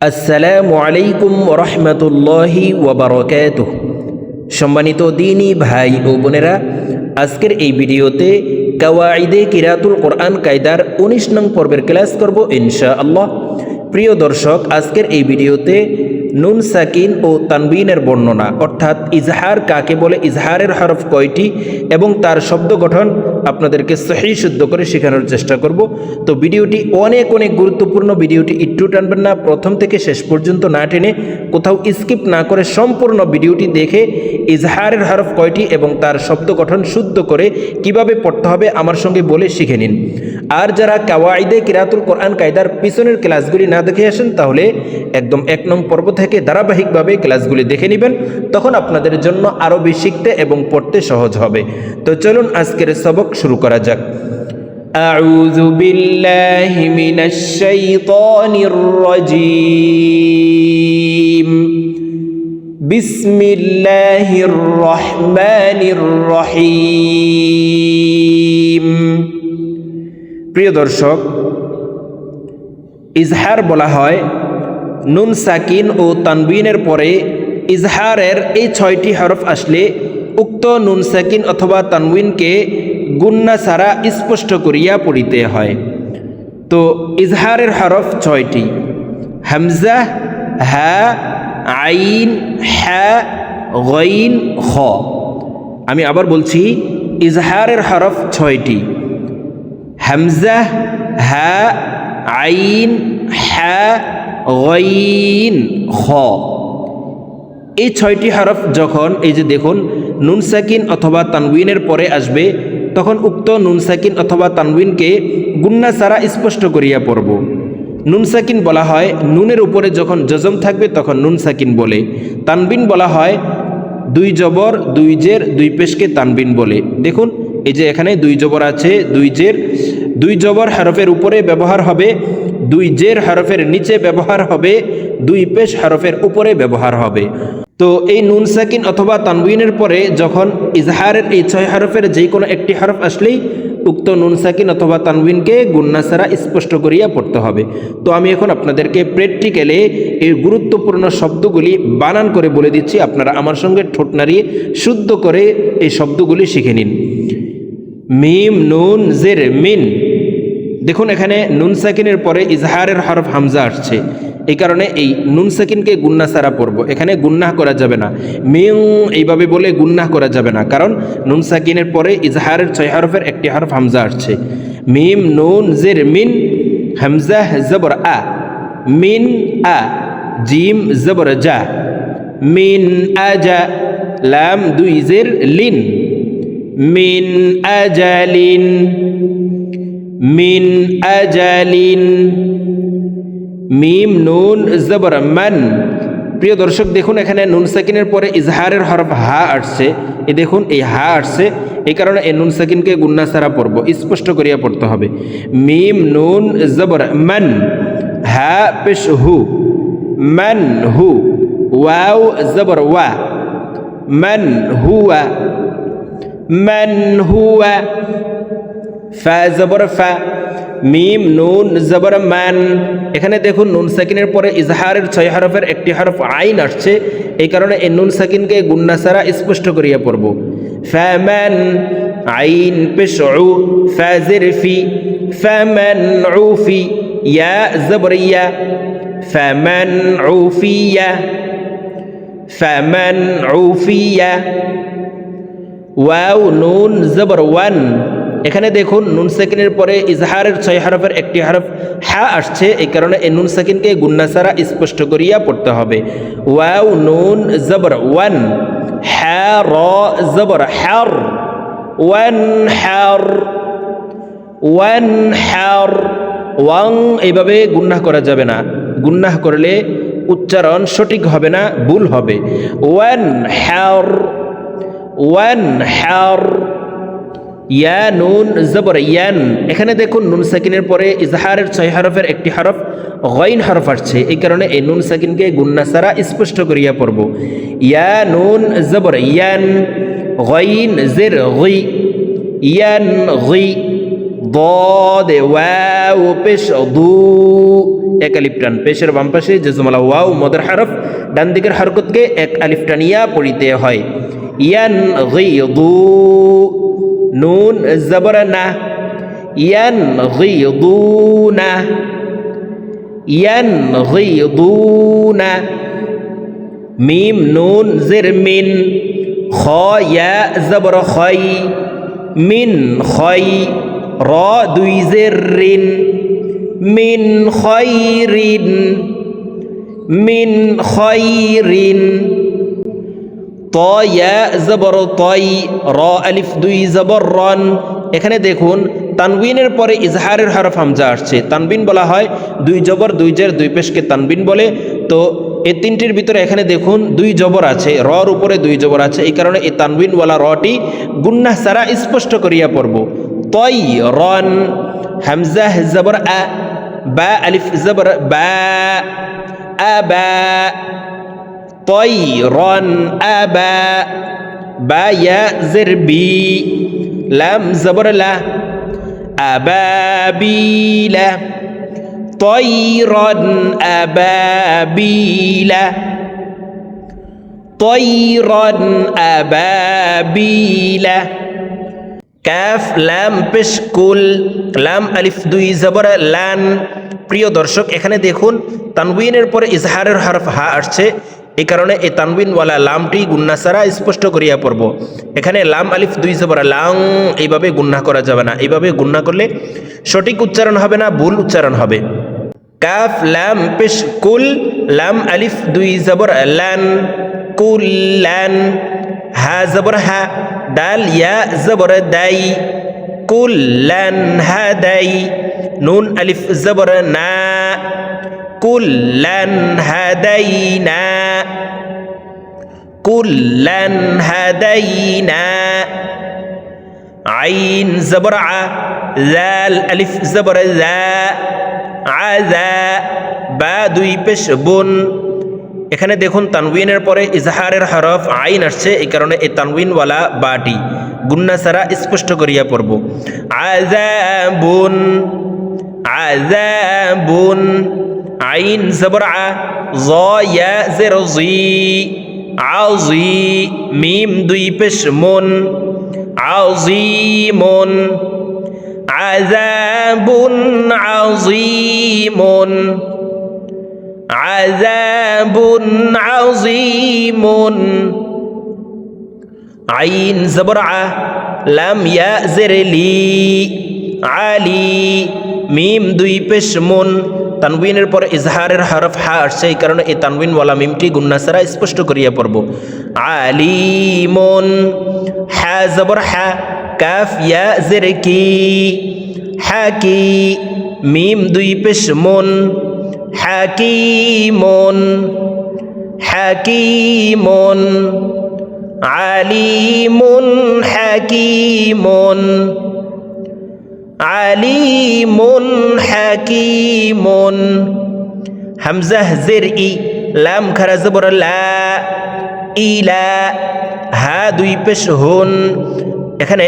আসসালামু আলাইকুম রহমতুল্লাহি ওবরকাত সম্মানিত দিনী ভাই ও বোনেরা, আজকের এই ভিডিওতে কাওয়াইদে কিরাতুল কোরআন কায়দার উনিশ নং পর্বের ক্লাস করব ইনশা আল্লাহ প্রিয় দর্শক, আজকের এই ভিডিওতে নুন সাকিন ও তানবিনের বর্ণনা, অর্থাৎ ইজহার কাকে বলে, ইজহারের হরফ কয়টি এবং তার শব্দ গঠন আপনাদেরকে সহি শুদ্ধ করে শেখানোর চেষ্টা করব। তো ভিডিওটি অনেক অনেক গুরুত্বপূর্ণ। ভিডিওটি একটু টানবেন না, প্রথম থেকে শেষ পর্যন্ত না টেনে কোথাও স্কিপ না করে সম্পূর্ণ ভিডিওটি দেখে ইজহারের হরফ কয়টি এবং তার শব্দ গঠন শুদ্ধ করে কীভাবে পড়তে হবে আমার সঙ্গে বলে শিখে নিন। আর যারা কাওয়াইদে কিরাতুল কোরআন কায়দার পিছনের ক্লাসগুলি না দেখে আসেন তাহলে একদম এক নং পর্ব থেকে ধারাবাহিকভাবে ক্লাসগুলি দেখে নেবেন তখন আপনাদের জন্য আরও বেশি শিখতে এবং পড়তে সহজ হবে তো চলুন আজকের সবক শুরু করা যাক أعوذ بالله من الشيطان الرجيم بسم الله الرحمن الرحيم প্রিয় দর্শক, ইজহার বলা হয় নুন সাকিন ও তানবিনের পরে ইজহারের এই ছয়টি হরফ আসলে উক্ত নুন সাকিন অথবা তানবিনকে গুন্না ছাড়া স্পষ্ট করিয়া পড়িতে হয়। তো ইজহারের হরফ ছয়টি, হামজা, হা, আইন হ্যা গইন খ। আমি আবার বলছি, ইজহারের হরফ ছয়টি। হামজা হা আইন হ্যা গইন খ এই ছয়টি হরফ যখন এই যে দেখুন, নুন সাকিন অথবা তানবিনের পরে আসবে, তখন উক্ত নুন সাকিন অথবা তানবিনকে গুন্না সারা স্পষ্ট করিয়া পড়ব। নুন সাকিন বলা হয়, নুনের উপরে যখন জজম থাকবে তখন নুন সাকিন বলে। তানবিন বলা হয়, দুই জবর, দুই জের, দুই পেশকে তানবিন বলে। দেখুন, এই যে এখানে দুই জবর আছে, দুই জের দুই জবর হরফের উপরে ব্যবহার হবে, দুই জের হরফের নিচে ব্যবহার হবে, দুই পেশ হরফের উপরে ব্যবহার হবে। তো এই নুন সাকিন অথবা তানবিনের পরে যখন ইজহারের এই ছয় হরফের যে কোনো একটি হরফ আসলেই উক্ত নুন সাকিন অথবা তানবিনকে গুন্না ছাড়া স্পষ্ট করিয়া পড়তে হবে। তো আমি এখন আপনাদেরকে প্র্যাকটিক্যালে এই গুরুত্বপূর্ণ শব্দগুলি বানান করে বলে দিচ্ছি। আপনারা আমার সঙ্গে ঠোঁট নাড়িয়ে শুদ্ধ করে এই শব্দগুলি শিখে নিন। মিম, নুন, জের, মিন দেখুন, এখানে নুন সাকিনের পরে ইজহারের হরফ হামজা আসছে। এই কারণে এই নুন সাকিনকে গুন্না সারা পড়ব। এখানে গুন্নাহ করা যাবে না। মিং এইভাবে বলে গুন্নাহ করা যাবে না। কারণ নুন সাকিনের পরে ইজহারের ছয় হরফের একটি হরফ হামজা আসছে। মিম, নুন, জের, মিন, হামজা, জবর, আ। মিন, আ। জিম, জবর, জা। মিন আজা লাম, দুই, জের, লিন। মিন আজালিন মিন আজালিন। মিম নুন, জবর, মান। প্রিয় দর্শক, দেখুন এখানে নুন সাকিনের পরে ইজহারের হরফ হা আসছে। এ দেখুন, এই হা আসছে। এই কারণে এই নুন সাকিনকে গুন্না সারা পড়ব। স্পষ্ট করিয়া পড়তে হবে। মিম নুন, জবর, মান। হা, পেশ হু। মান হু। ওয়াও, জবর, ওয়া। মান হুয়া মান হুয়া ফা, জবর ফা, মিম, নুন, জবর ম্যান এখানে দেখুন নুন সাকিনের পরে ইজহারের ছয় হরফের একটি হরফ আইন আসছে। এই কারণে এই নুন সাকিনকে গুন্না সারা স্পষ্ট করিয়া পড়ব। ফ্যামান আইন পেশ ফাজের ফি ফ্যামান উফি, ইয়া জবর ইয়া ফ্যামান উফিয়া ফ্যামান উফিয়া। ওয়াও, নুন, জবর ওয়ান। এখানে দেখুন নুন সাকিনের পরে ইজহারের ছয় হরফের একটি হরফ হা আসছে, এই কারণে এই নুন সাকিনকে গুন্নাসারা স্পষ্ট করিয়া পড়তে হবে। ওয়াও, নুন, জবর, ওয়ান হ্যা র, জবর হ্যার ওয়ান হ্যার ওয়ান হ্যার ওয়াং, এইভাবে গুন্নাহ করা যাবে না। গুন্নাহ করলে উচ্চারণ সঠিক হবে না, ভুল হবে। ওয়ান হ্যার ওয়ান হ্যার ইয়া নুন জবর ইয়ান এখানে দেখুন নুন সাকিনের পরে ইজহারের ছয় হরফের একটি হরফ গইন হরফ আসছে এই কারণে এই নুন সাকিনকে গুন্না সারা স্পষ্ট করিয়া পড়ব ইয়া নুন জবর ইয়ান গইন জের গই ইয়ান গই ضاد واو পেশ দু এক আলিফ টান পেশের বাম পাশে জেজুমালা ওয়াও মদের হারফ ডান দিকের হরকতকে এক আলিফ টানিয়া পড়িতে হয় ইয়ান গিদু নুন জবর না ইয়ান গিদুনা ইয়ান গিদুনা মিম নুন জের মিন খ ইয়া জবর খই মিন খই র দুই জের রিন মিন তই র দুই জবর রন এখানে দেখুন, তানবিনের পরে ইজহারের হরফ হামজা আসছে। তানবিন বলা হয় দুই জবর, দুই জের, দুই পেশকে তানবিন বলে। তো এই তিনটির ভিতরে এখানে দেখুন, দুই জবর আছে। রর উপরে দুই জবর আছে। এই কারণে এই তানবিনওয়ালা রটি গুন্না সারা স্পষ্ট করিয়া পড়ব। তই রন হামজা জবর আ বা, আলিফ, জবর, বা আবা طيرا أبا با يا زربي لام زبر لا أبابيل طيرا أبابيل طيرا أبابيل কাফ লাম পেশ কুল লাম আলিফ দুই জবর লান প্রিয় দর্শক এখানে দেখুন তানবিনের পরে ইজহারের হরফ হা আসছে এই কারণে এই তানবিনওয়ালা লামটি গুন্না ছাড়া স্পষ্ট করিয়া পড়ব। এখানে লাম আলিফ দুই জবর লাং এইভাবে গুন্না করা যাবে না। এইভাবে গুন্না করলে সঠিক উচ্চারণ হবে না, ভুল উচ্চারণ হবে। কাফ, লাম, পেশ, কুল, লাম আলিফ দুই জবর লান, কুল, লান, হা জবর হা, ডাল, ইয়া জবর দাই কুল্লান হাদাই নুন আলিফ জবর না কুল্লান হাদাইনা কুল্লান হাদাইনা। আইন জবর আ, জাল আলিফ জবর জা আজা বা দুই পেশ বুন। এখানে দেখুন তানবিনের পরে ইজহারের হরফ আইন আসছে, এই কারণে এই তানবিনওয়ালা বাটি। গুন্না সারা স্পষ্ট করিয়া পড়ব। আজাবুন আজাবুন আইন জবর আ জ ইয়া জের জি আজি মিম দুই পেশ মুন আজিমুন আজাবুন আজিমুন عذاب عظيم عين زبرعة لم يأزر لي علي মিম দুই পেশ মুন তানবিনের পরে ইজহারের হরফ হা আসছে, এই কারণে এই তানবিন ওয়ালা মিমটি গুন্না সারা স্পষ্ট করিয়া পড়ব। আলিমন হ্যা জবর হ্যা কাফ, ইয়া, জের, কি হ্যা কি, মিম, দুই পেশ, মন হ্যা কি, মন হ্যা কি, মন, আলিমন হ্যা কি, মন আলিমুন হাকিমুন। হামজাহ জের ই লাম খারা জবর লা ইলা, হা দুই পেশ হুন। এখানে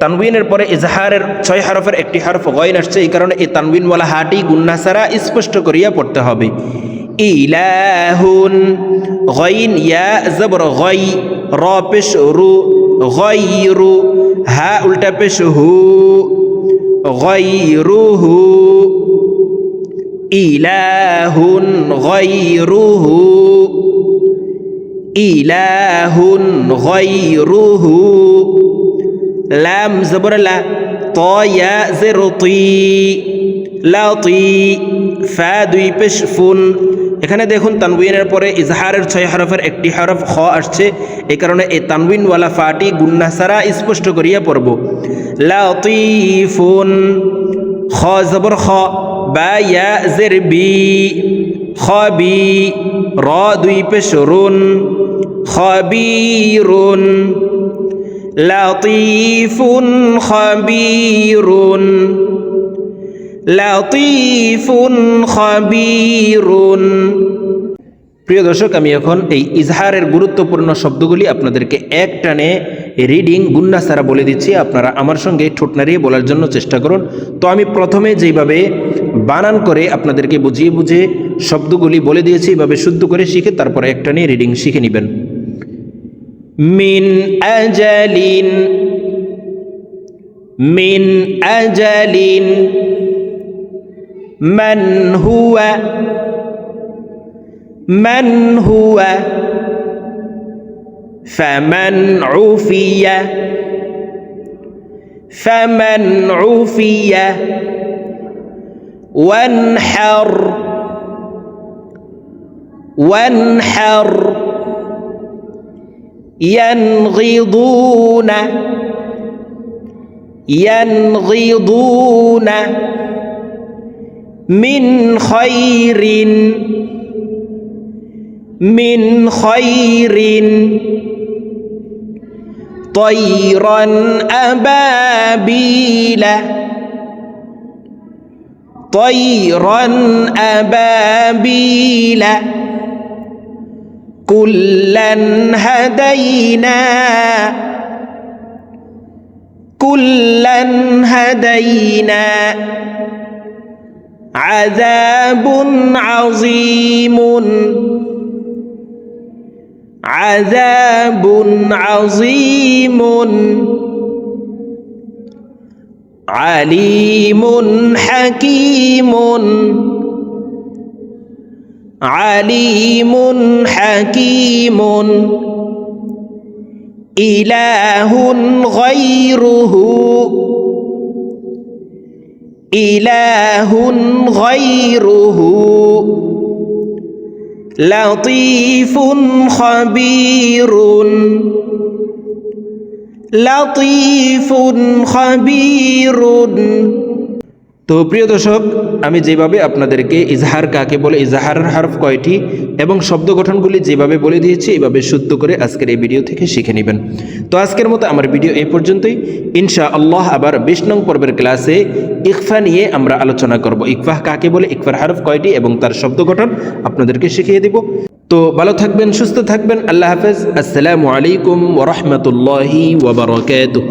তানবিনের পরে ইজহারের ছয় হরফের একটি হরফ গয়ন আসছে, এই কারণে এই তানবিনওয়ালা হাটি গুন্না ছাড়া স্পষ্ট করিয়া পড়তে হবে। ইলাহুন গইন ইয়া জবর গই র পেশ রু গই রু হা উল্টা পেশ হু। গইরুহু ইলাহুন গইরুহু ইলাহুন গইরুহু লাম জবর লা ত ইয়া জের তি লা তি ফা দুই পেশ ফুন এখানে দেখুন তানবিনের পরে ইজহারের ছয় হরফের একটি হরফ খ আসছে। এ কারণে এই তানবিনওয়ালা ফাটি গুন্না সারা স্পষ্ট করিয়া পড়ব। লাতিফুন, খ জবর খ, বা ইয়া জের বি, খ বি, র দুই পেশ রুন লাতিফুন, খ প্রিয় দর্শক, আমি এখন এই ইজহারের গুরুত্বপূর্ণ শব্দগুলি আপনাদেরকে এক টানে রিডিং গুন্না সারা বলে দিচ্ছি। আপনারা আমার সঙ্গে ঠোঁট নাড়িয়ে বলার জন্য চেষ্টা করুন। তো আমি প্রথমে যেভাবে বানান করে আপনাদেরকে বুঝিয়ে বুঝে শব্দগুলি বলে দিয়েছি, এভাবে শুদ্ধ করে শিখে তারপরে এক টানে রিডিং শিখে নেবেন। মিন আজালিন মিন আজালিন من هو؟ من هو؟ فمن عفي؟ فمن عفي؟ وانحر. وانحر. ينغضون. ينغضون. من خير من خير. طيرا أبابيل طيرا أبابيل. كلا هدينا كلا هدينا. عذاب عظيم عذاب عظيم عليم حكيم عليم حكيم إله غيره إله غيره. لطيف خبير. لطيف خبير. তো প্রিয় দর্শক, আমি যেভাবে আপনাদেরকে ইজহার কাকে বলে ইজহার হারফ কয়টি এবং শব্দ গঠনগুলি যেভাবে বলে দিয়েছি, এভাবে শুদ্ধ করে আজকের এই ভিডিও থেকে শিখে নেবেন। তো আজকের মতো আমার ভিডিও এই পর্যন্তই। ইনশা আল্লাহ আবার বিশ নং পর্বের ক্লাসে ইকফা নিয়ে আমরা আলোচনা করব। ইকফাহ কাকে বলে, ইকফার হারফ কয়টি এবং তার শব্দ গঠন আপনাদেরকে শিখিয়ে দিব। তো ভালো থাকবেন, সুস্থ থাকবেন, আল্লাহ হাফেজ। আসসালামু আলাইকুম ওরহমতুল্লাহি ওবরাকাতুহ